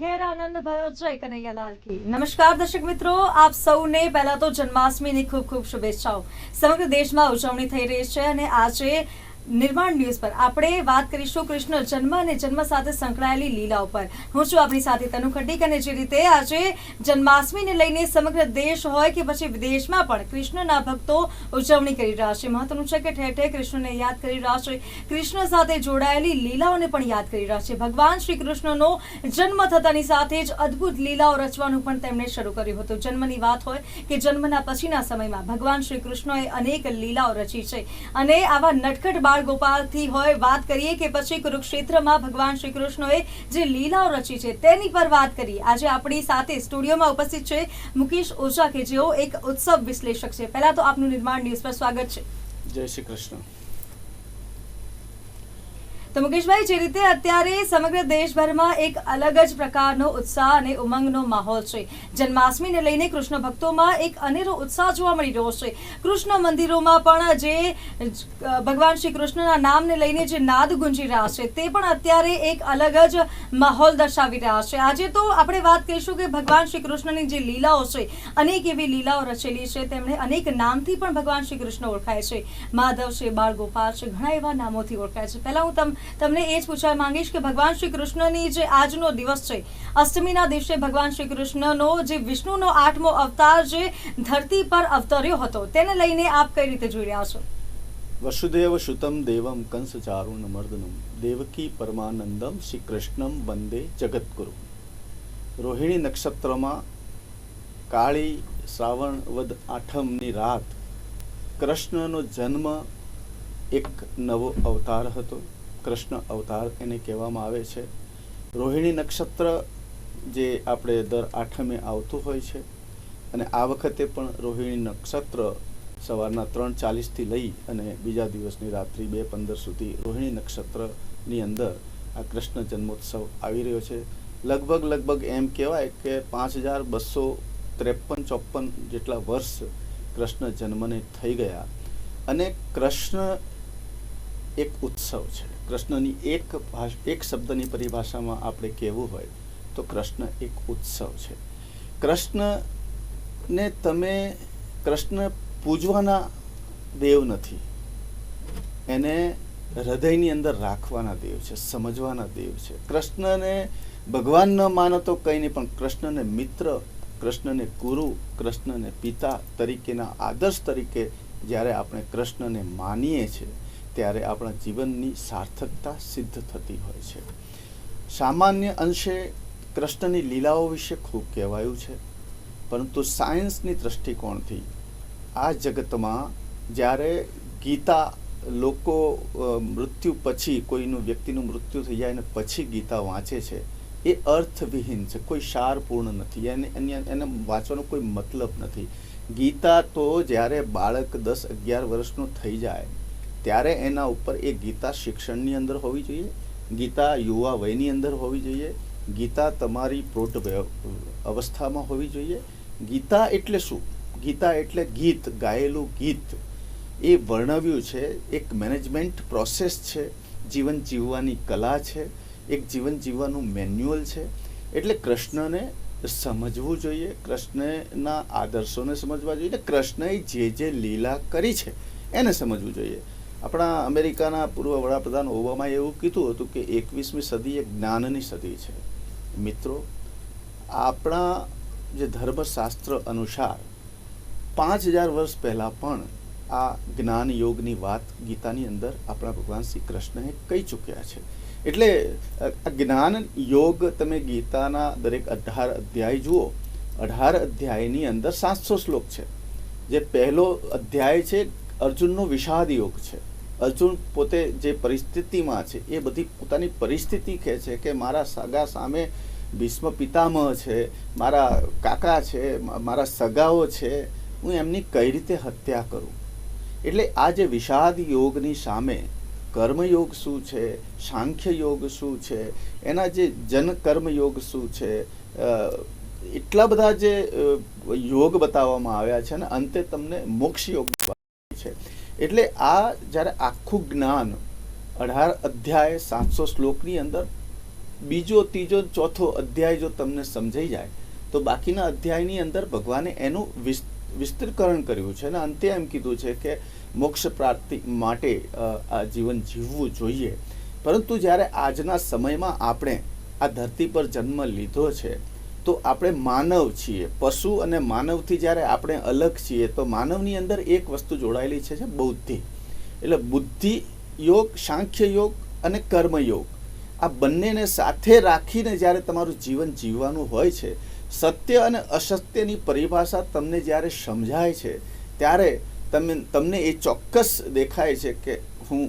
ઘેર આનંદ ભયો જય કનૈયાલાલ કી. નમસ્કાર દર્શક મિત્રો, આપ સૌને પહેલા તો જન્માષ્ટમીની ખૂબ ખૂબ શુભેચ્છાઓ. સમગ્ર દેશમાં ઉજવણી થઈ રહી છે અને આજે નિર્માણ ન્યૂઝ પર આપણે વાત કરીશું કૃષ્ણ જન્મ અને જન્મ સાથે સંકળાયેલી લીલા ઉપર હું છું આપણી સાથે તનુ ખડીક અને જે રીતે આજે જન્માષ્ટમીને લઈને સમગ્ર દેશ હોય કે પછી વિદેશમાં પણ કૃષ્ણના ભક્તો ઉજવણી કરી રહ્યા છે. મહત્વનું છે કે ઠેર ઠેર કૃષ્ણને યાદ કરી રહ્યા છે. કૃષ્ણ સાથે જોડાયેલી લીલાઓને પણ યાદ કરી રહ્યા છે. ભગવાન શ્રી કૃષ્ણનો જન્મ થતાની સાથે જ અદ્ભુત લીલાઓ રચવાનું પણ તેમણે શરૂ કર્યું હતું. જન્મની વાત હોય કે જન્મના પછીના સમયમાં ભગવાન શ્રી કૃષ્ણએ અનેક લીલાઓ રચી છે અને આવા નટખટ બાળ ગોપાલથી હોય વાત કરીએ કે પછી કુરુક્ષેત્રમાં ભગવાન શ્રી કૃષ્ણએ જે લીલાઓ રચી છે તેની પર વાત કરીએ. આજે આપણી સાથે સ્ટુડિયોમાં ઉપસ્થિત છે મુકેશ ઓઝા, કે જેઓ એક ઉત્સવ વિશ્લેષક છે. પહેલા તો આપનું નિર્માણ ન્યૂઝ પર સ્વાગત છે. જય શ્રી કૃષ્ણ. તો મુકેશભાઈ, જે રીતે અત્યારે સમગ્ર દેશભરમાં એક અલગ જ પ્રકારનો ઉત્સાહ અને ઉમંગનો માહોલ છે. જન્માષ્ટમીને લઈને કૃષ્ણ ભક્તોમાં એક અનેરો ઉત્સાહ જોવા મળી રહ્યો છે. કૃષ્ણ મંદિરોમાં પણ જે ભગવાન શ્રી કૃષ્ણના નામને લઈને જે નાદ ગુંજી રહ્યા છે, તે પણ અત્યારે એક અલગ જ માહોલ દર્શાવી રહ્યા છે. આજે તો આપણે વાત કરીશું કે ભગવાન શ્રી કૃષ્ણની જે લીલાઓ છે, અનેક એવી લીલાઓ રચેલી છે. તેમણે અનેક નામથી પણ ભગવાન શ્રી કૃષ્ણ ઓળખાય છે. માધવ છે બાળ ગોપાલ છે, ઘણા એવા નામોથી ઓળખાય છે. પહેલાં હું તમ તમને એ જ પૂછવા માંગીશ કે ભગવાન શ્રી કૃષ્ણની જે આજનો દિવસ છે, અષ્ટમીના દિવસે ભગવાન શ્રી કૃષ્ણનો જે વિષ્ણુનો આઠમો અવતાર જે ધરતી પર અવતર્યો હતો, તેને લઈને આપ કઈ રીતે જોઈ રહ્યા છો? વસુદેવ સુતમ દેવમ કંસ ચારુણ મર્દનમ, દેવકી પરમાનંદમ શ્રી કૃષ્ણમ વંદે જગતગુરુ રોહિણી નક્ષત્રમાં કાળી શ્રાવણ વદ આઠમની રાત કૃષ્ણનો જન્મ એક નવો અવતાર હતો. કૃષ્ણ અવતાર એને કહેવામાં આવે છે. રોહિણી નક્ષત્ર જે આપણે દર આઠમે આવતું હોય છે અને આ વખતે પણ રોહિણી નક્ષત્ર સવારના ત્રણ ચાલીસથી લઈ અને બીજા દિવસની રાત્રિ બે પંદર સુધી રોહિણી નક્ષત્રની અંદર આ કૃષ્ણ જન્મોત્સવ આવી રહ્યો છે. લગભગ લગભગ એમ કહેવાય કે પાંચ હજાર બસો ત્રેપન ચોપન જેટલા વર્ષ કૃષ્ણ જન્મને થઈ ગયા. અને કૃષ્ણ એક ઉત્સવ છે. કૃષ્ણની એક એક શબ્દની પરિભાષામાં આપણે કહેવું હોય તો કૃષ્ણ એક ઉત્સવ છે. કૃષ્ણને તમે, કૃષ્ણ પૂજવાના દેવ નથી. એને હૃદયની અંદર રાખવાના દેવ છે, સમજવાના દેવ છે. કૃષ્ણને ભગવાન ન માનો તો કંઈ નહીં, પણ કૃષ્ણને મિત્ર, કૃષ્ણને ગુરુ, કૃષ્ણને પિતા તરીકેના આદર્શ તરીકે જ્યારે આપણે કૃષ્ણને માનીએ છીએ ત્યારે આપણા જીવનની સાર્થકતા સિદ્ધ થતી હોય છે. સામાન્ય અંશે કૃષ્ણની લીલાઓ વિશે ખૂબ કહેવાયું છે, પરંતુ સાયન્સની દૃષ્ટિકોણથી આ જગતમાં જ્યારે ગીતા લોકો મૃત્યુ પછી કોઈનું વ્યક્તિનું મૃત્યુ થઈ જાય અને પછી ગીતા વાંચે છે, એ અર્થવિહીન છે, કોઈ સારપૂર્ણ નથી. એને એને વાંચવાનો કોઈ મતલબ નથી. ગીતા તો જ્યારે બાળક દસ અગિયાર વર્ષનું થઈ જાય ત્યારે એના ઉપર એ ગીતા શિક્ષણની અંદર હોવી જોઈએ, ગીતા યુવા વયની અંદર હોવી જોઈએ, ગીતા તમારી વય- અવસ્થામાં હોવી જોઈએ. ગીતા એટલે શું? ગીતા એટલે ગીત, ગાયેલું ગીત. એ વર્ણવ્યું છે, એક મેનેજમેન્ટ પ્રોસેસ છે, જીવન જીવવાની કલા છે, એક જીવન જીવવાનું મેન્યુઅલ છે. એટલે કૃષ્ણને સમજવું જોઈએ, કૃષ્ણના આદર્શોને સમજવા જોઈએ કૃષ્ણએ જે જે લીલા કરી છે, એને સમજવું જોઈએ. આપણા અમેરિકાના પૂર્વ વડાપ્રધાન ઓબામાએ એવું કીધું હતું કે એકવીસમી સદી એ જ્ઞાનની સદી છે. મિત્રો, આપણા જે ધર્મશાસ્ત્ર અનુસાર પાંચ હજાર વર્ષ પહેલાં પણ આ જ્ઞાન યોગની વાત ગીતાની અંદર આપણા ભગવાન શ્રી કૃષ્ણએ કહી ચૂક્યા છે. એટલે, આ જ્ઞાન યોગ તમે ગીતાના દરેક અઢાર અધ્યાય જુઓ. અઢાર અધ્યાયની અંદર સાતસો શ્લોક છે. જે પહેલો અધ્યાય છે અર્જુનનો વિષાદ યોગ છે. અર્જુન પોતે જે પરિસ્થિતિમાં છે, એ બધી પોતાની પરિસ્થિતિ કહે છે કે મારા સગા સામે ભીષ્મ પિતામહ છે, મારા કાકા છે મારા સગાઓ છે, હું એમની કઈ રીતે હત્યા કરું? એટલે આ જે વિષાદ યોગની સામે કર્મયોગ શું છે, સાંખ્ય યોગ શું છે, એના જે જન કર્મ યોગ શું છે એટલા બધા જે યોગ બતાવવામાં આવ્યા છે અને અંતે તમને મોક્ષ યોગ છે. એટલે આ જ્યારે આખું જ્ઞાન અઢાર અધ્યાય સાતસો શ્લોકની અંદર બીજો, ત્રીજો, ચોથો અધ્યાય જો તમને સમજાઈ જાય, તો બાકીના અધ્યાયની અંદર ભગવાને એનું વિસ- વિસ્તૃતકરણ કર્યું છે. અને અંતે એમ કીધું છે કે મોક્ષ પ્રાપ્તિ માટે આ જીવન જીવવું જોઈએ. પરંતુ જ્યારે આજના સમયમાં આપણે આ ધરતી પર જન્મ લીધો છે તો આપણે માનવ છીએ. પશુ અને માનવથી જ્યારે આપણે અલગ છીએ, તો માનવની અંદર એક વસ્તુ જોડાયેલી છે બુદ્ધિ. એટલે બુદ્ધિ યોગ, સાંખ્ય યોગ અને કર્મયોગ આ બંનેને સાથે રાખીને જ્યારે તમારું જીવન જીવવાનું હોય છે, સત્ય અને અસત્યની પરિભાષા તમને જ્યારે સમજાય છે, ત્યારે તમે, તમને એ ચોક્કસ દેખાય છે કે હું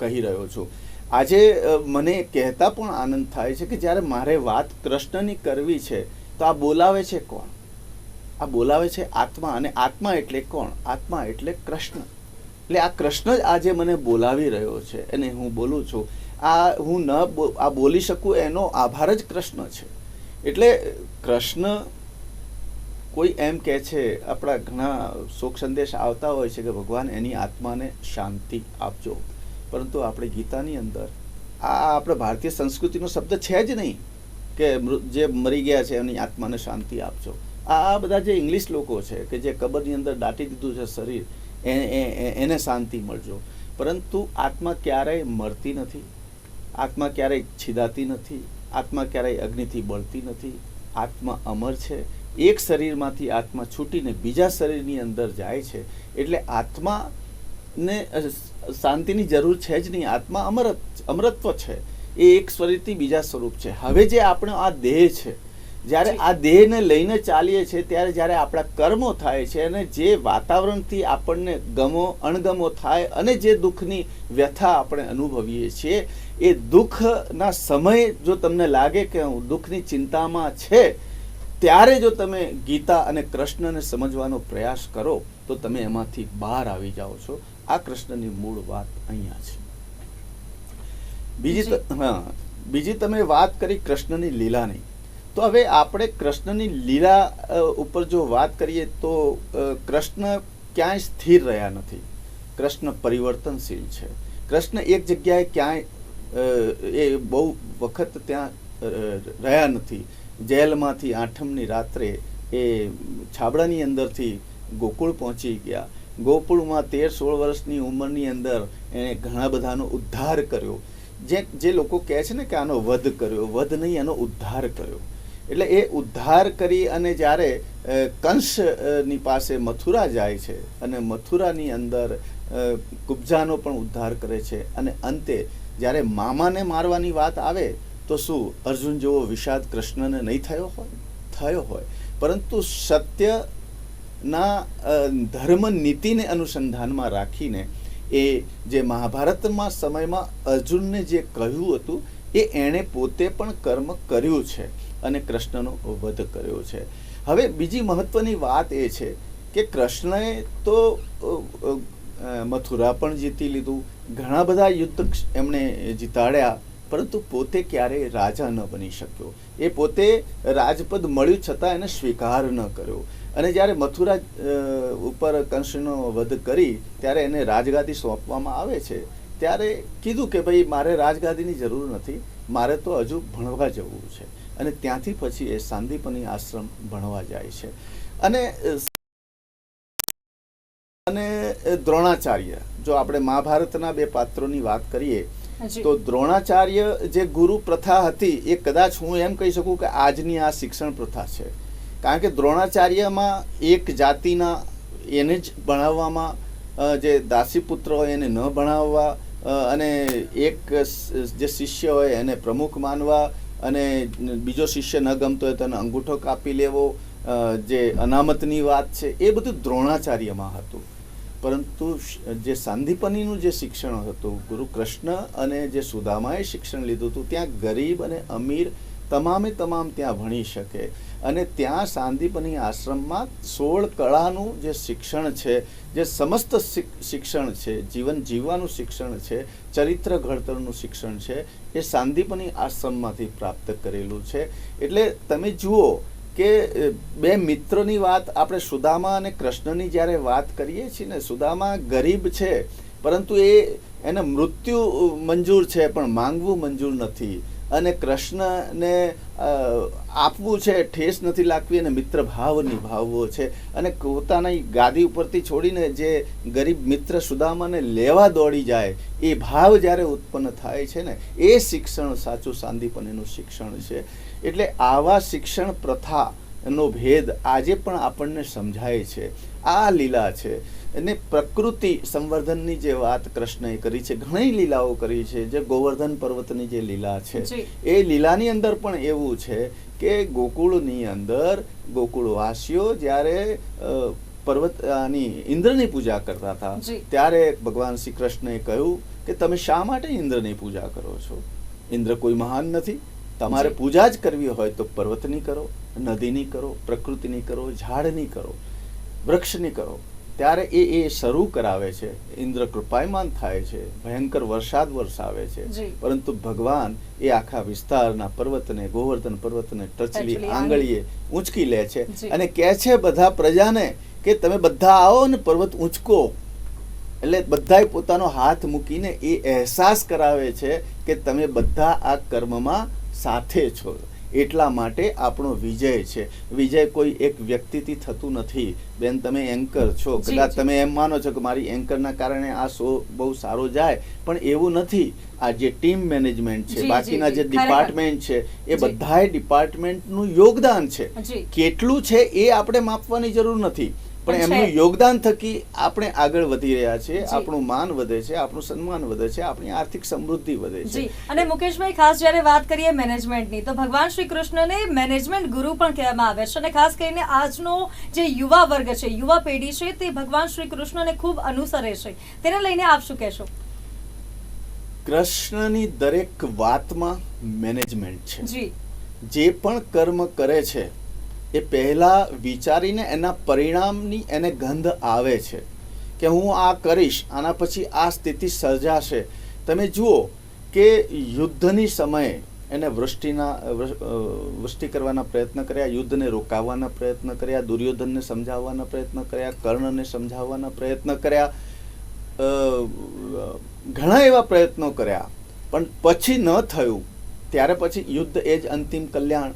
કહી રહ્યો છું. આજે મને કહેતા પણ આનંદ થાય છે કે જ્યારે મારે વાત કૃષ્ણની કરવી છે તો આ બોલાવે છે કોણ? આ બોલાવે છે આત્મા અને આત્મા એટલે કોણ? આત્મા એટલે કૃષ્ણ. એટલે આ કૃષ્ણ જ આજે મને બોલાવી રહ્યો છે અને હું બોલું છું. આ હું ન આ બોલી શકું એનો આભાર જ કૃષ્ણ છે. એટલે કૃષ્ણ કોઈ એમ કહે છે, આપણા ઘણા શોક સંદેશ આવતા હોય છે કે ભગવાન એની આત્માને શાંતિ આપજો. પરંતુ આપણે ગીતાની અંદર આ આપણે ભારતીય સંસ્કૃતિનો શબ્દ છે જ નહીં. કે જે મરી ગયા છે એની આત્માને શાંતિ આપજો. આ બધા જે ઇંગ્લિશ લોકો છે કે જે કબરની અંદર દાટી દીધું છે શરીર એને શાંતિ મળજો. પરંતુ આત્મા ક્યારેય મરતી નથી, આત્મા ક્યારેય છિદાતી નથી, આત્મા ક્યારેય અગ્નિથી બળતી નથી. આત્મા અમર છે. એક શરીરમાંથી આત્મા છૂટીને બીજા શરીરની અંદર જાય છે. એટલે આત્માને શાંતિની જરૂર છે જ નહીં. આત્મા અમરત અમરત્વ છે. એ એક સ્વરૂપથી બીજા સ્વરૂપ છે. હવે જે આપણો આ દેહ છે જ્યારે આ દેહને લઈને ચાલીએ છીએ ત્યારે જ્યારે આપણા કર્મો થાય છે અને જે વાતાવરણથી આપણને ગમો અણગમો થાય અને જે દુઃખની વ્યથા આપણે અનુભવીએ છીએ એ દુઃખના સમયે જો તમને લાગે કે હું દુઃખની ચિંતામાં છે ત્યારે જો તમે ગીતા અને કૃષ્ણને સમજવાનો પ્રયાસ કરો તો તમે એમાંથી બહાર આવી જાઓ છો. આ કૃષ્ણની મૂળ વાત અહીંયા છે. બીજી હા. બીજી તમે વાત કરી કૃષ્ણની લીલાની. તો હવે આપણે કૃષ્ણની લીલા ઉપર જો વાત કરીએ તો કૃષ્ણ ક્યાંય સ્થિર રહ્યા નથી. કૃષ્ણ પરિવર્તનશીલ છે. કૃષ્ણ એક જગ્યાએ ક્યાંય એ બહુ વખત ત્યાં રહ્યા નથી. જેલમાંથી આઠમની રાત્રે એ છાબડાની અંદરથી ગોકુળ પહોંચી ગયા. ગોકુળમાં તેર સોળ વર્ષની ઉંમરની અંદર એણે ઘણા બધાનો ઉદ્ધાર કર્યો. જે જે લોકો કહે છે ને કે આનો વધ કર્યો, વધ નહીં એનો ઉદ્ધાર કર્યો. એટલે એ ઉદ્ધાર કરી અને જ્યારે કંસની પાસે મથુરા જાય છે અને મથુરાની અંદર કુબજાનો પણ ઉદ્ધાર કરે છે અને અંતે જ્યારે મામાને મારવાની વાત આવે, તો શું, અર્જુન જેવો વિષાદ કૃષ્ણને નહીં થયો હોય? થયો હોય. પરંતુ સત્યના ધર્મ નીતિને અનુસંધાનમાં રાખીને એ જે મહાભારતમાં સમયમાં અર્જુનને જે કહ્યું હતું, એ એણે પોતે પણ કર્મ કર્યું છે અને કૃષ્ણનો વધ કર્યો છે. હવે બીજી મહત્વની વાત એ છે કે કૃષ્ણએ તો મથુરા પણ જીતી લીધું. ઘણા બધા યુદ્ધ એમણે જીતાડ્યા, પરંતુ પોતે ક્યારેય રાજા ન બની શક્યો. એ પોતે રાજપદ મળ્યું છતાં એને સ્વીકાર ન કર્યો. અને જ્યારે મથુરા ઉપર કંસનો વધ કરી ત્યારે એને રાજગાદી સોંપવામાં આવે છે ત્યારે કીધું કે ભાઈ મારે રાજગાદીની જરૂર નથી મારે તો હજુ ભણવા જવું છે. અને ત્યાંથી પછી એ સાંદીપની આશ્રમ ભણવા જાય છે. અને અને દ્રોણાચાર્ય જો આપણે મહાભારતના બે પાત્રોની વાત કરીએ તો દ્રોણાચાર્ય જે ગુરુ પ્રથા હતી એ કદાચ હું એમ કહી શકું કે આજની આ શિક્ષણ પ્રથા છે. કારણ કે દ્રોણાચાર્યમાં એક જાતિના એને જ ભણાવવામાં જે જે દાસીપુત્ર હોય એને ન ભણાવવા અને એક જે શિષ્ય હોય એને પ્રમુખ માનવા અને બીજો શિષ્ય ન ગમતો હોય તો એને અંગૂઠો કાપી લેવો જે અનામતની વાત છે, એ બધું દ્રોણાચાર્યમાં હતું. પરંતુ જે સાંદીપનીનું જે શિક્ષણ હતું, ગુરુ કૃષ્ણ અને જે સુદામાએ શિક્ષણ લીધું હતું, ત્યાં ગરીબ અને અમીર તમામે તમામ ત્યાં ભણી શકે. અને ત્યાં સાંદીપની આશ્રમમાં સોળ કળાનું જે શિક્ષણ છે, જે સમસ્ત શિક- શિક્ષણ છે, જીવન જીવવાનું શિક્ષણ છે, ચરિત્ર ઘડતરનું શિક્ષણ છે, એ સાંદીપની આશ્રમમાંથી પ્રાપ્ત કરેલું છે. એટલે તમે જુઓ કે બે મિત્રની વાત આપણે સુદામા અને કૃષ્ણની જ્યારે વાત કરીએ છીએ ને, સુદામા ગરીબ છે, પરંતુ એ, એને મૃત્યુ મંજૂર છે, પણ માંગવું મંજૂર નથી. અને કૃષ્ણને આપવું છે, ઠેસ નથી લાગવી અને મિત્ર ભાવ નિભાવવો છે. અને પોતાની ગાદી ઉપરથી છોડીને જે ગરીબ મિત્ર સુદામાને લેવા દોડી જાય, એ ભાવ જ્યારે ઉત્પન્ન થાય છે ને, એ શિક્ષણ સાચું સાંદીપનીનું શિક્ષણ છે. એટલે આવા શિક્ષણ પ્રથાનો ભેદ આજે પણ આપણને સમજાય છે. આ લીલા છે. અને પ્રકૃતિ સંવર્ધનની જે વાત કૃષ્ણએ કરી છે ઘણી લીલાઓ કરી છે જે ગોવર્ધન પર્વતની જે લીલા છે. એ લીલાની અંદર પણ એવું છે કે ગોકુળની અંદર ગોકુળવાસીઓ જ્યારે પર્વત આની ઇન્દ્રની પૂજા કરતા હતા ત્યારે ભગવાન શ્રી કૃષ્ણએ કહ્યું કે તમે શા માટે ઇન્દ્રની પૂજા કરો છો? ઇન્દ્ર કોઈ મહાન નથી. તમારે પૂજા જ કરવી હોય તો પર્વતની કરો નદીની કરો પ્રકૃતિની કરો ઝાડની કરો વૃક્ષની કરો. ત્યારે એ એ શરૂ કરાવે છે. ઇન્દ્ર કૃપાયમાન થાય છે. ભયંકર વરસાદ વરસાવે છે. પરંતુ ભગવાન એ આખા વિસ્તારના પર્વતને ગોવર્ધન પર્વતને ટચલી આંગળીએ ઊંચકી લે છે અને કહે છે બધા પ્રજાને કે તમે બધા આવો ને પર્વત ઊંચકો. એટલે બધાએ પોતાનો હાથ મૂકીને એ અહેસાસ કરાવે છે કે તમે બધા આ કર્મમાં સાથે છો. એટલા માટે આપણો વિજય છે. વિજય કોઈ એક વ્યક્તિથી થતું નથી. બેન તમે એન્કર છો. કદાચ તમે એમ માનો છો કે મારી એન્કરના કારણે આ શો બહુ સારો જાય પણ એવું નથી. આ જે ટીમ મેનેજમેન્ટ છે બાકીના જે ડિપાર્ટમેન્ટ છે એ બધાએ ડિપાર્ટમેન્ટનું યોગદાન છે. કેટલું છે એ આપણે માપવાની જરૂર નથી. પણ એમનું યોગદાન થકી આપણે આગળ વધી રહ્યા છીએ આપણું માન વધે છે આપણું સન્માન વધે છે આપણી આર્થિક સમૃદ્ધિ વધે છે. અને મુકેશભાઈ ખાસ જ્યારે વાત કરીએ મેનેજમેન્ટની તો ભગવાન શ્રી કૃષ્ણને મેનેજમેન્ટ ગુરુ પણ કહેવામાં આવે છે અને ખાસ કરીને આજનો જે યુવા વર્ગ છે યુવા પેઢી છે તે ભગવાન શ્રી કૃષ્ણને ખૂબ અનુસરે છે. તેને લઈને આપ શું કહેશો? કૃષ્ણની દરેક વાતમાં મેનેજમેન્ટ છે. જી. જે પણ કર્મ કરે છે એ પહેલાં વિચારીને એના પરિણામની એને ગંધ આવે છે કે હું આ કરીશ, આના પછી આ સ્થિતિ સર્જાશે. તમે જુઓ કે યુદ્ધની સમયે એને વૃષ્ટિના વૃષ્ટિ કરવાના પ્રયત્ન કર્યા, યુદ્ધને રોકાવવાના પ્રયત્ન કર્યા, દુર્યોધનને સમજાવવાના પ્રયત્ન કર્યા, કર્ણને સમજાવવાના પ્રયત્ન કર્યા ઘણા એવા પ્રયત્નો કર્યા. પણ પછી ન થયું. ત્યારે પછી યુદ્ધ એ જ અંતિમ કલ્યાણ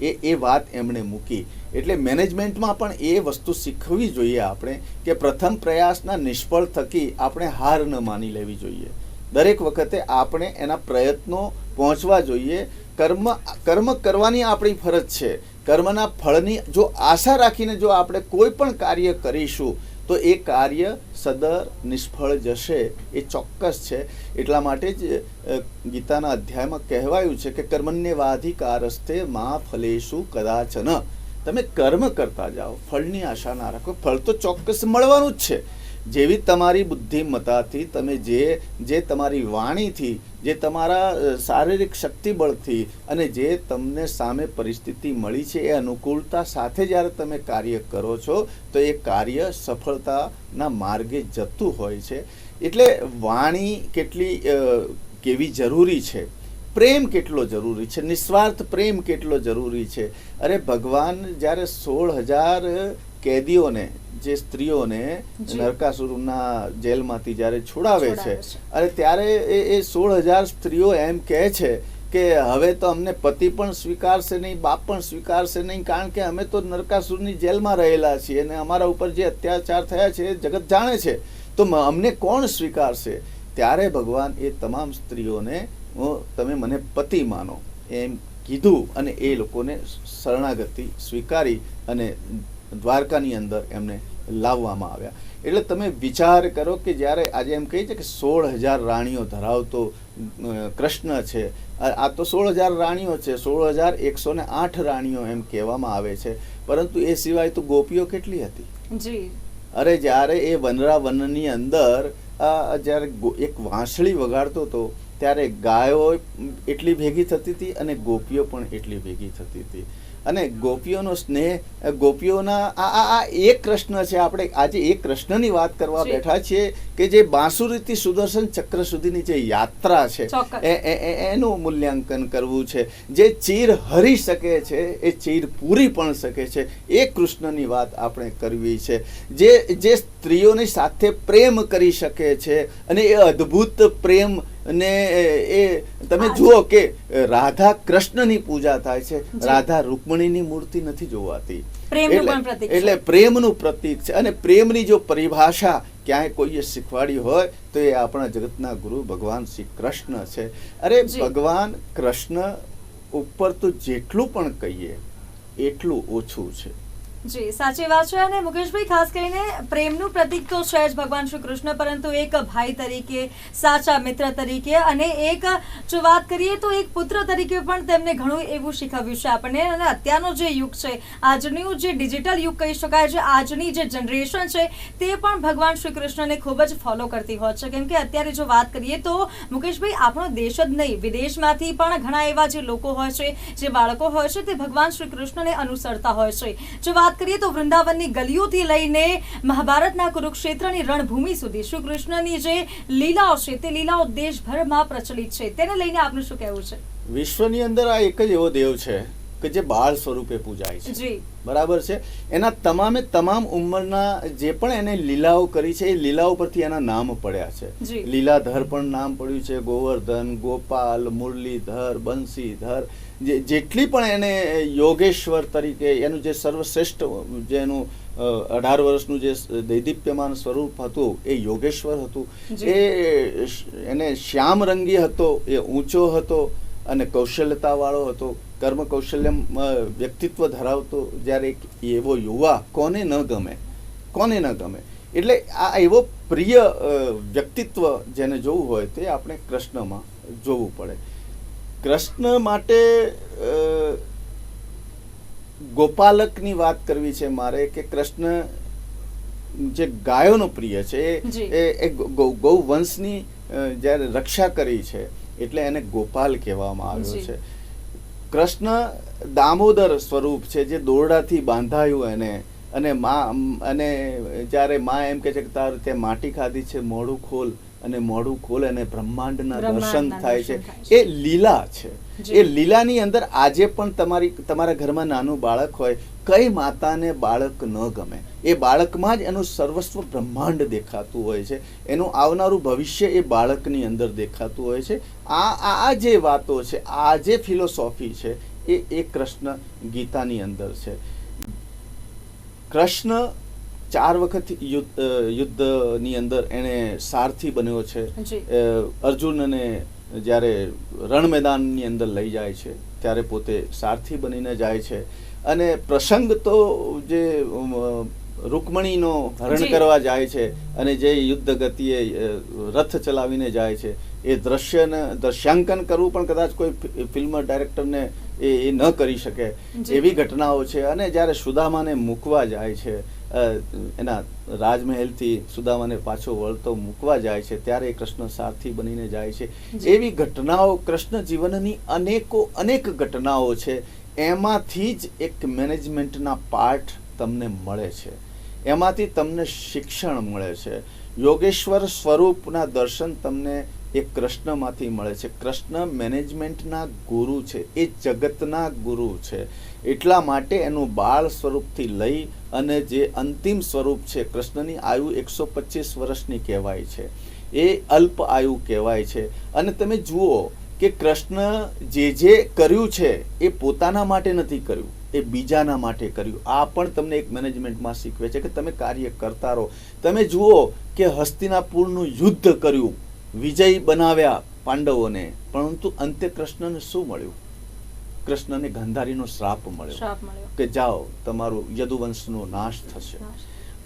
એ એ વાત એમણે મૂકી. એટલે મેનેજમેન્ટમાં પણ એ વસ્તુ શીખવી જોઈએ આપણે કે પ્રથમ પ્રયાસના નિષ્ફળ થકી આપણે હાર ન માની લેવી જોઈએ. દરેક વખતે આપણે એના પ્રયત્નો પહોંચવા જોઈએ. કર્મ કર્મ કરવાની આપણી ફરજ છે. કર્મના ફળની જો આશા રાખીને જો આપણે કોઈ પણ કાર્ય કરીશું તો એ કાર્ય સદર નિષ્ફળ જશે, એ ચોક્કસ છે. એટલા માટે જ ગીતાના અધ્યાયમાં કહેવાયું છે કે કર્મણ્યવાધિકારસ્તે મા ફલેશુ કદાચન. તમે કર્મ કરતા જાઓ, ફળની આશા ના રાખો. ફળ તો ચોક્કસ મળવાનું જ છે. જેવી તમારી બુદ્ધિમત્તાથી તમે જે જે તમારી વાણીથી જે તમારા શારીરિક શારીરિક શક્તિબળથી અને જે તમને સામે પરિસ્થિતિ મળી છે એ અનુકૂળતા સાથે જ્યારે તમે કાર્ય કરો છો, તો એ કાર્ય સફળતાના માર્ગે જતું હોય છે. એટલે વાણી કેટલી કેવી જરૂરી છે? પ્રેમ કેટલો જરૂરી છે? નિસ્વાર્થ પ્રેમ કેટલો જરૂરી છે? અરે ભગવાન જ્યારે સોળ હજાર કેદીઓને જે સ્ત્રીઓને નરકાસુરના જેલમાંથી જ્યારે છોડાવે છે અને ત્યારે એ એ સોળ હજાર સ્ત્રીઓ એમ કહે છે કે હવે તો અમને પતિ પણ સ્વીકારશે નહીં બાપ પણ સ્વીકારશે નહીં કારણ કે અમે તો નરકાસુરની જેલમાં રહેલા છીએ અને અમારા ઉપર જે અત્યાચાર થયા છે એ જગત જાણે છે. તો અમને કોણ સ્વીકારશે? ત્યારે ભગવાન એ તમામ સ્ત્રીઓને તમે મને પતિ માનો. એમ કીધું અને એ લોકોને શરણાગતિ સ્વીકારી અને દ્વારકાની અંદર એમને લાવવામાં આવ્યા. એટલે તમે વિચાર કરો કે જ્યારે આજે એમ કહે છે કે સોળ હજાર રાણીઓ ધરાવતો કૃષ્ણ છે આ તો સોળ હજાર રાણીઓ છે સોળ હજાર એકસો ને આઠ રાણીઓ એમ કહેવામાં આવે છે. પરંતુ એ સિવાય તો ગોપીઓ કેટલી હતી? જી. અરે જ્યારે એ વનરાવનની અંદર જ્યારે એક વાંસળી વગાડતો હતો ત્યારે ગાયો એટલી ભેગી થતી હતી અને ગોપીઓ પણ એટલી ભેગી થતી હતી. અને ગોપીઓનો સ્નેહ ગોપીઓના આ આ આ એક કૃષ્ણ છે આપણે આજે એક કૃષ્ણની વાત કરવા બેઠા છીએ કે જે બાંસુરીથી સુદર્શન ચક્ર સુધીની જે યાત્રા છે એનું મૂલ્યાંકન કરવું છે. જે ચીર હરી શકે છે એ ચીર પૂરી પણ શકે છે. એ કૃષ્ણની વાત આપણે કરવી છે. જે જે સ્ત્રીઓની સાથે પ્રેમ કરી શકે છે અને એ અદ્ભુત પ્રેમ ને એ તમે જુઓ કે રાધા કૃષ્ણની પૂજા થાય છે. રાધા રૂકમણીની મૂર્તિ નથી જોવાતી. એટલે-. પ્રેમનું પ્રતીક છે. અને પ્રેમની જો પરિભાષા ક્યાંય કોઈએ શીખવાડી હોય તો એ આપણા જગતના ગુરુ ભગવાન શ્રી કૃષ્ણ છે. અરે ભગવાન કૃષ્ણ ઉપર તો જેટલું પણ કહીએ એટલું ઓછું છે. જી, સાચી વાત છે અને મુકેશભાઈ, ખાસ કરીને પ્રેમનું પ્રતીક તો છે જ ભગવાન શ્રી કૃષ્ણ, પરંતુ એક ભાઈ તરીકે, સાચા મિત્ર તરીકે અને એક, જો વાત કરીએ તો એક પુત્ર તરીકે પણ તેમને ઘણું એવું શીખવ્યું છે આપણને. અને અત્યારનો જે યુગ છે, આજનું જે ડિજિટલ યુગ કહી શકાય છે આજની જે જનરેશન છે, તે પણ ભગવાન શ્રી કૃષ્ણને ખૂબ જ ફોલો કરતી હોય છે. કેમ કે અત્યારે જો વાત કરીએ તો મુકેશભાઈ, આપણો દેશ જ નહીં, વિદેશમાંથી પણ ઘણા એવા જે લોકો હોય છે, જે બાળકો હોય છે, તે ભગવાન શ્રી કૃષ્ણને અનુસરતા હોય છે. જો વાત કરીએ તો વૃંદાવનની ગલીઓથી લઈને મહાભારતના કુરુક્ષેત્રની રણભૂમિ સુધી શ્રી કૃષ્ણની જે લીલાઓ છે, તે લીલાઓ દેશભરમાં પ્રચલિત છે. તેને લઈને આપનું શું કહેવું છે? વિશ્વની અંદર આ એક જ એવો દેવ છે કે જે બાળ સ્વરૂપે પૂજાય છે. બરાબર છે? એના તમામે તમામ ઉંમરના જે પણ એને લીલાઓ કરી છે એ લીલાઓ પરથી એના નામ પડ્યા છે. લીલાધર પણ નામ પડ્યું છે ગોવર્ધન ગોપાલ મુરલીધર બંસીધર જે જેટલી પણ એને યોગેશ્વર તરીકે એનું જે સર્વશ્રેષ્ઠ જે એનું અઢાર વર્ષનું જે દૈદીપ્યમાન સ્વરૂપ હતું એ યોગેશ્વર હતું. એ એને શ્યામ રંગી હતો એ ઊંચો હતો અને કૌશલ્યતાવાળો હતો. કર્મ કૌશલ્ય વ્યક્તિત્વ ધરાવતો જ્યારે એક એવો યુવા કોને ન ગમે? કોને ન ગમે? એટલે આ એવો પ્રિય વ્યક્તિત્વ જેને જોવું હોય તે આપણે કૃષ્ણમાં જોવું પડે. કૃષ્ણ માટે ગોપાલકની વાત કરવી છે મારે કે કૃષ્ણ જે ગાયોનો પ્રિય છે એ-. એ ગૌ વંશની જ્યારે રક્ષા કરી છે એટલે એને ગોપાલ કહેવામાં આવ્યો છે. કૃષ્ણ દામોદર સ્વરૂપ છે, જે દોરડાથી બાંધાયું એને. અને મા અને જ્યારે મા એમ કહે છે કે તારે તે માટી ખાધી છે, મોઢું ખોલ. અને મોઢું ખોલ અને બ્રહ્માંડના દર્શન થાય છે. એ લીલા છે. એ લીલાની અંદર આજે પણ તમારી તમારા ઘરમાં નાનું બાળક હોય કઈ માતાને બાળક ન ગમે? એ બાળકમાં જ એનું સર્વસ્વ બ્રહ્માંડ દેખાતું હોય છે. એનું આવનારું ભવિષ્ય એ બાળકની અંદર દેખાતું હોય છે. આ આ જે વાતો છે આ જે ફિલોસોફી છે એ એ કૃષ્ણ ગીતાની અંદર છે. કૃષ્ણ ચાર વખત યુદ્ધ યુદ્ધની અંદર એણે સારથી બન્યો છે. અર્જુનને જ્યારે રણ મેદાનની અંદર લઈ જાય છે ત્યારે પોતે સારથી બનીને જાય છે. અને પ્રસંગ તો જે રૂકમણીનો હરણ કરવા જાય છે અને જે યુદ્ધ ગતિએ રથ ચલાવીને જાય છે એ દ્રશ્યને દ્રશ્યાંકન કરવું પણ કદાચ કોઈ ફિલ્મ ડાયરેક્ટરને એ એ ન કરી શકે એવી ઘટનાઓ છે. અને જ્યારે સુદામાને મૂકવા જાય છે એના રાજમહેલથી સુદામાને પાછો વળતો મૂકવા જાય છે ત્યારે કૃષ્ણ સારથી બનીને જાય છે. એવી ઘટનાઓ કૃષ્ણ જીવનની અનેકો અનેક ઘટનાઓ છે. એમાંથી જ એક મેનેજમેન્ટના પાઠ તમને મળે છે. એમાંથી તમને શિક્ષણ મળે છે. યોગેશ્વર સ્વરૂપના દર્શન તમને એ કૃષ્ણમાંથી મળે છે. કૃષ્ણ મેનેજમેન્ટના ગુરુ છે. એ જગતના ગુરુ છે. એટલા માટે એનું બાળ સ્વરૂપથી લઈ અને જે અંતિમ સ્વરૂપ છે, કૃષ્ણની આયુ એકસો પચીસ વર્ષની કહેવાય છે. એ અલ્પ આયુ કહેવાય છે. અને તમે જુઓ કે કૃષ્ણ જે જે કર્યું છે, એ પોતાના માટે નથી કર્યું. એ બીજાના માટે કર્યું. આ પણ તમને એક મેનેજમેન્ટમાં શીખવે છે કે તમે કાર્ય કરતા રહો. તમે જુઓ કે હસ્તિનાપુરનું યુદ્ધ કર્યું. વિજય બનાવ્યા પાંડવોને પરંતુ અંતે કૃષ્ણને શું મળ્યું? કૃષ્ણને ગાંધારીનો શ્રાપ મળ્યો કે જાઓ તમારું યદુવંશનો નાશ થશે.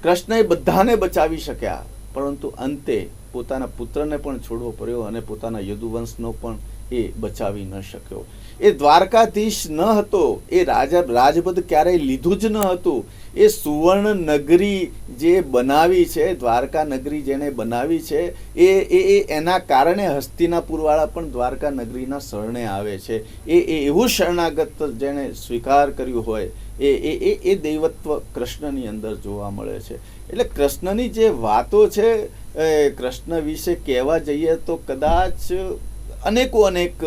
કૃષ્ણએ બધાને બચાવી શક્યા પરંતુ અંતે પોતાના પુત્રને પણ છોડવો પડ્યો અને પોતાના યદુવંશનો પણ એ બચાવી ન શક્યો. એ દ્વારકાધીશ ન હતો, એ રાજા રાજપદ ક્યારેય લીધું જ ન હતું. એ સુવર્ણ નગરી જે બનાવી છે દ્વારકા નગરી જેણે બનાવી છે, એ એ એના કારણે હસ્તિનાપુરવાળા પણ દ્વારકા નગરીના શરણે આવે છે. એ એ એવું શરણાગત જેણે સ્વીકાર કર્યું હોય, એ એ એ એ દૈવત્વ કૃષ્ણની અંદર જોવા મળે છે. એટલે કૃષ્ણની જે વાતો છે કૃષ્ણ વિશે કહેવા જઈએ તો કદાચ અનેકો અનેક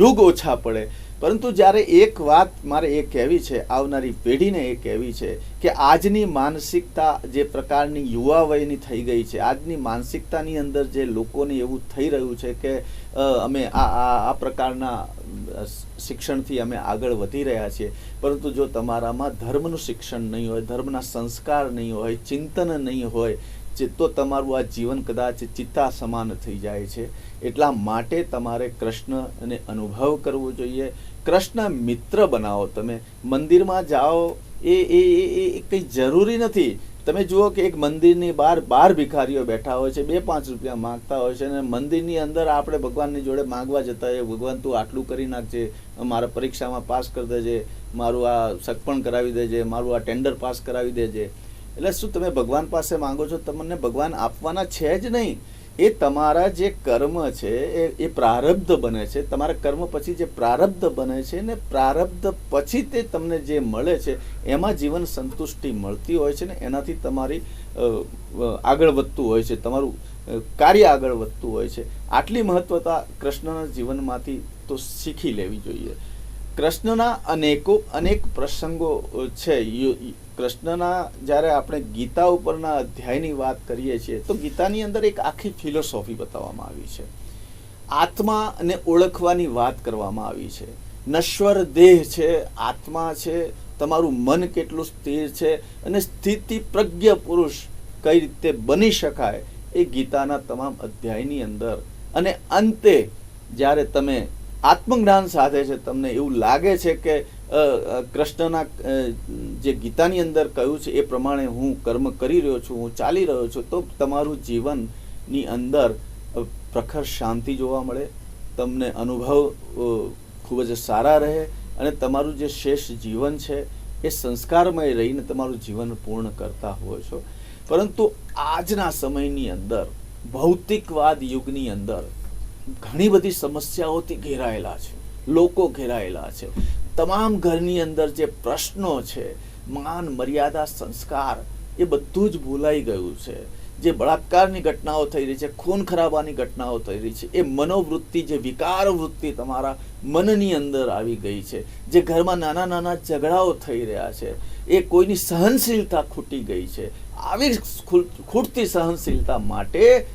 યુગ ઓછા પડે. પરંતુ જ્યારે એક વાત મારે એ કહેવી છે, આવનારી પેઢીને એ કહેવી છે કે આજની માનસિકતા જે પ્રકારની યુવા વયની થઈ ગઈ છે, આજની માનસિકતાની અંદર જે લોકોને એવું થઈ રહ્યું છે કે અમે આ આ પ્રકારના શિક્ષણથી અમે આગળ વધી રહ્યા છીએ. પરંતુ જો તમારામાં ધર્મનું શિક્ષણ નહીં હોય, ધર્મના સંસ્કાર નહીં હોય, ચિંતન નહીં હોય તો તમારું આ જીવન કદાચ ચિત્તા સમાન થઈ જાય છે. એટલા માટે તમારે કૃષ્ણને અનુભવ કરવો જોઈએ. કૃષ્ણ મિત્ર બનાવો તમે. મંદિરમાં જાઓ, એ એ, એ- એ એ કંઈ જરૂરી નથી. તમે જુઓ કે એક મંદિરની બહાર બાર ભિખારીઓ બેઠા હોય છે, બે પાંચ રૂપિયા માંગતા હોય છે અને મંદિરની અંદર આપણે ભગવાનની જોડે માંગવા જતા હોઈએ, ભગવાન તું આટલું કરી નાખજે, મારા પરીક્ષામાં પાસ કરી દેજે, મારું આ સગપણ કરાવી દેજે, મારું આ ટેન્ડર પાસ કરાવી દેજે. એટલે શું તમે ભગવાન પાસે માંગો છો? તમને ભગવાન આપવાના છે જ નહીં. એ તમારા જે કર્મ છે, એ એ પ્રારબ્ધ બને છે. તમારા કર્મ પછી જે પ્રારબ્ધ બને છે ને પ્રારબ્ધ પછી તે તમને જે મળે છે, એમાં જીવન સંતુષ્ટિ મળતી હોય છે ને એનાથી તમારી આગળ વધતું હોય છે, તમારું કાર્ય આગળ વધતું હોય છે. આટલી મહત્વતા કૃષ્ણના જીવનમાંથી તો શીખી લેવી જોઈએ. કૃષ્ણના અનેકો, અનેક પ્રસંગો છે. કૃષ્ણના જ્યારે આપણે ગીતા ઉપરના અધ્યાયની વાત કરીએ છીએ, તો ગીતાની અંદર એક આખી ફિલોસોફી બતાવવામાં આવી છે. આત્મા અને ઓળખવાની વાત કરવામાં આવી છે. નશ્વર દેહ છે, આત્મા છે, તમારું મન કેટલું સ્થિર છે અને સ્થિતિ પ્રજ્ઞ પુરુષ કઈ રીતે બની શકાય એ ગીતાના તમામ અધ્યાયની અંદર. અને અંતે જ્યારે તમે આત્મજ્ઞાન સાથે છે. તમને એવું લાગે છે કે કૃષ્ણના જે ગીતાની અંદર કહ્યું છે એ પ્રમાણે હું કર્મ કરી રહ્યો છું, હું ચાલી રહ્યો છું, તો તમારું જીવનની અંદર પ્રખર શાંતિ જોવા મળે, તમને અનુભવ ખૂબ જ સારા રહે અને તમારું જે શેષ જીવન છે એ સંસ્કારમય રહીને તમારું જીવન પૂર્ણ કરતા હોય છો. પરંતુ આજના સમયની અંદર, ભૌતિકવાદ યુગની અંદર ઘણી બધી સમસ્યાઓથી ઘેરાયેલા છે. લોકો ઘેરાયેલા છે. તમામ ઘરની અંદર જે પ્રશ્નો છે, માન, મર્યાદા, સંસ્કાર, એ બધું જ ભૂલાઈ ગયું છે. જે બળાત્કારની ઘટનાઓ થઈ રહી છે, ખૂન ખરાબાની ઘટનાઓ થઈ રહી છે, એ મનોવૃત્તિ, જે વિકાર વૃત્તિ તમારા મનની અંદર આવી ગઈ છે, જે ઘરમાં નાના નાના ઝઘડાઓ થઈ રહ્યા છે, એ કોઈની સહનશીલતા ખૂટી ગઈ છે. આવી ખૂટતી સહનશીલતા માટે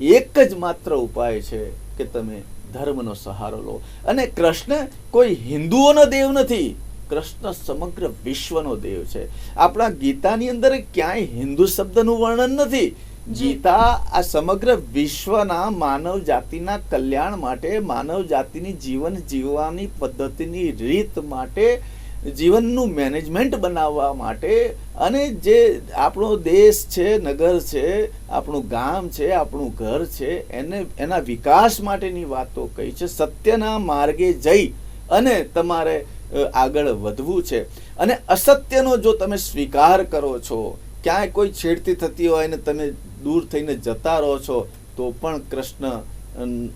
એક જ માત્ર ઉપાય છે કે તમે ધર્મનો સહારો લો. અને કૃષ્ણ કોઈ હિન્દુઓનો દેવ નથી. કૃષ્ણ સમગ્ર વિશ્વનો દેવ છે. આપણા ગીતાની અંદર ક્યાંય હિન્દુ શબ્દનું વર્ણન નથી. ગીતા આ સમગ્ર વિશ્વના માનવ જાતિના કલ્યાણ માટે માનવ જાતિની જીવન જીવવાની પદ્ધતિની રીત માટે જીવનનું મેનેજમેન્ટ બનાવવા માટે અને જે આપણો દેશ છે નગર છે આપણું ગામ છે આપણું ઘર છે એને એના વિકાસ માટેની વાતો કહી છે સત્યના માર્ગે જઈ અને તમારે આગળ વધવું છે. અને અસત્યનો જો તમે સ્વીકાર કરો છો ક્યાંય કોઈ છેડતી થતી હોય ને તમે દૂર થઈને જતા રહો છો તો પણ કૃષ્ણ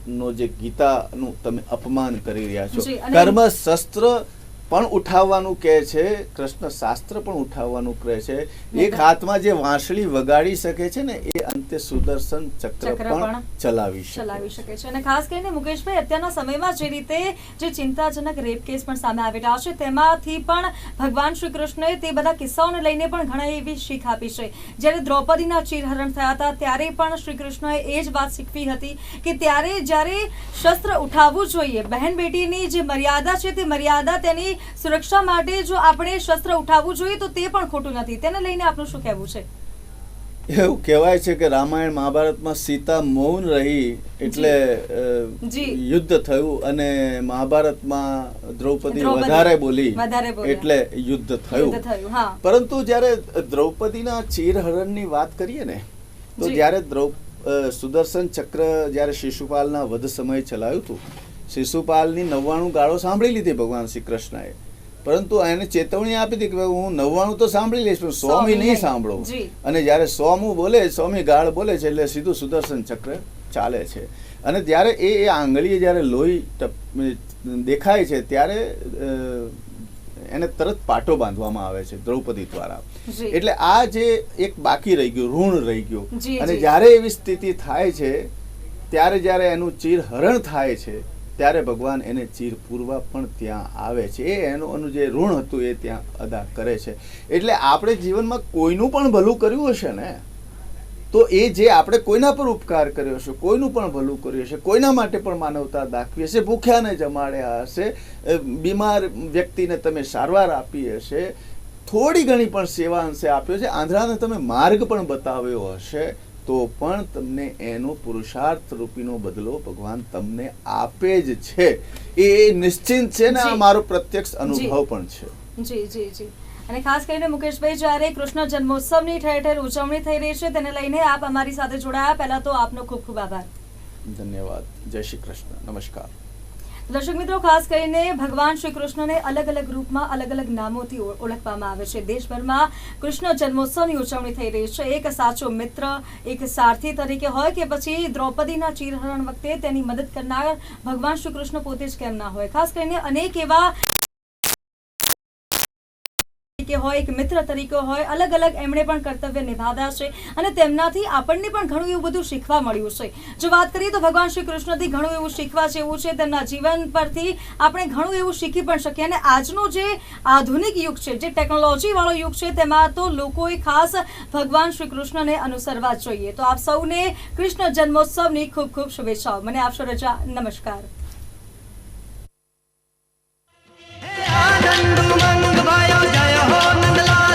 નો જે ગીતાનું તમે અપમાન કરી રહ્યા છો. કર્મ શસ્ત્ર પણ ઉઠાવવાનું કહે છે કૃષ્ણ શાસ્ત્ર પણ ઉઠાવવાનું કહે છે. એક હાથમાં જે વાંસળી વગાડી શકે છે ને એ અંતે સુદર્શન ચક્ર પણ ચલાવી ચલાવી શકે શકે છે. અને ખાસ કરીને મુકેશભાઈ અત્યારના સમયમાં જે રીતે જે ચિંતાજનક રેપ કેસ પણ સામે આવી રહ્યા છે તેમાંથી પણ ભગવાન શ્રી કૃષ્ણએ તે બધા કિસ્સાઓને લઈને પણ ઘણા એવી શીખ આપી છે. જ્યારે દ્રૌપદીના ચીરહરણ થયા હતા ત્યારે પણ શ્રી કૃષ્ણએ એ જ વાત શીખવી હતી કે ત્યારે જ્યારે શસ્ત્ર ઉઠાવવું જોઈએ બહેન બેટીની જે મર્યાદા છે તે મર્યાદા તેની સુરક્ષા માટે જો આપણે શસ્ત્ર ઉઠાવવું જોઈએ તો તે પણ ખોટું નથી. તેને લઈને આપનું શું કહેવું છે? એવું કહેવાય છે કે રામાયણ મહાભારતમાં સીતા મૌન રહી એટલે યુદ્ધ થયું અને મહાભારતમાં દ્રૌપદી વધારે બોલી એટલે યુદ્ધ થયું. પરંતુ જ્યારે દ્રૌપદીના ચીરહરણની વાત કરીએ ને તો. જ્યારે દ્રૌ સુદર્શન ચક્ર જ્યારે શિશુપાલના વધ સમયે ચલાવ્યું હતું શિશુપાલની નવ્વાણું ગાળો સાંભળી લીધી ભગવાન શ્રી કૃષ્ણએ પરંતુ એને ચેતવણી આપી હતી કે હું નવ્વાણું તો સાંભળી લઈશ પણ નહીં નહીં. સાંભળો. અને જ્યારે સ્વામી બોલે સ્વામી ગાળ બોલે છે એટલે સીધું સુદર્શન ચક્ર ચાલે છે. અને ત્યારે એ એ આંગળીએ જ્યારે લોહી દેખાય છે ત્યારે એને તરત પાટો બાંધવામાં આવે છે દ્રૌપદી દ્વારા. એટલે આ જે એક બાકી રહી ગયું ઋણ રહી ગયું. અને જ્યારે એવી સ્થિતિ થાય છે ત્યારે જ્યારે એનું ચીર હરણ થાય છે ત્યારે ભગવાન એને ચીર પૂરવા પણ ત્યાં આવે છે. એ એનું એનું જે ઋણ હતું એ ત્યાં અદા કરે છે. એટલે આપણે જીવનમાં કોઈનું પણ ભલું કર્યું હશે ને, તો એ જે આપણે કોઈના પર ઉપકાર કર્યો હશે, કોઈનું પણ ભલું કર્યું હશે, કોઈના માટે પણ માનવતા દાખવી હશે, ભૂખ્યાને જમાડ્યા હશે બીમાર વ્યક્તિને તમે સારવાર આપી હશે, થોડી ઘણી પણ સેવા અંશે આપ્યો છે. આંધળાને તમે માર્ગ પણ બતાવ્યો હશે. તો પણ તમને એનો પુરુષાર્થ રૂપીનો બદલો ભગવાન તમને આપે જ છે. એ નિશ્ચિંત છે ને આ મારો પ્રત્યક્ષ અનુભવ. પણ છે. જી જી જી. અને ખાસ કરીને મુકેશભાઈ જ્યારે કૃષ્ણ જન્મોત્સવની ઠેર ઠેર ઉજવણી થઈ રહી છે તેને લઈને આપ અમારી સાથે જોડાયા. પહેલા તો આપનો ખૂબ ખૂબ આભાર. ધન્યવાદ. જય શ્રી કૃષ્ણ. નમસ્કાર. દર્શક મિત્રો, ખાસ કરીને ભગવાન શ્રી કૃષ્ણને અલગ અલગ રૂપમાં અલગ અલગ નામોથી ઓળખવામાં આવે છે. દેશભરમાં કૃષ્ણ જન્મોત્સવની ઉજવણી થઈ રહી છે. એક સાચો મિત્ર, એક સારથી તરીકે હોય કે પછી દ્રૌપદીના ચીરહરણ વખતે તેની મદદ કરનાર ભગવાન શ્રી કૃષ્ણ પોતે જ કેમ ના હોય? ખાસ કરીને અનેક એવા તરીકે હોય, એક મિત્ર તરીકે હોય અલગ અલગ એમણે પણ કર્તવ્ય નિભાવ્યા છે અને તેમનાથી આપણને પણ ઘણું એવું બધું શીખવા મળ્યું છે. જો વાત કરીએ તો ભગવાન શ્રી કૃષ્ણથી ઘણું એવું શીખવા જેવું છે. તેમના જીવન પરથી આપણે ઘણું એવું શીખી પણ શકીએ અને આજનો જે આધુનિક યુગ છે, જે ટેકનોલોજીવાળો યુગ છે, તેમાં તો લોકોએ ખાસ ભગવાન શ્રી કૃષ્ણને અનુસરવા જોઈએ. તો આપ સૌને કૃષ્ણ જન્મોત્સવની ખૂબ ખૂબ શુભેચ્છાઓ. મને આપશો રજા નમસ્કાર. આનંદ મંગ ભાયો हो नंदलाल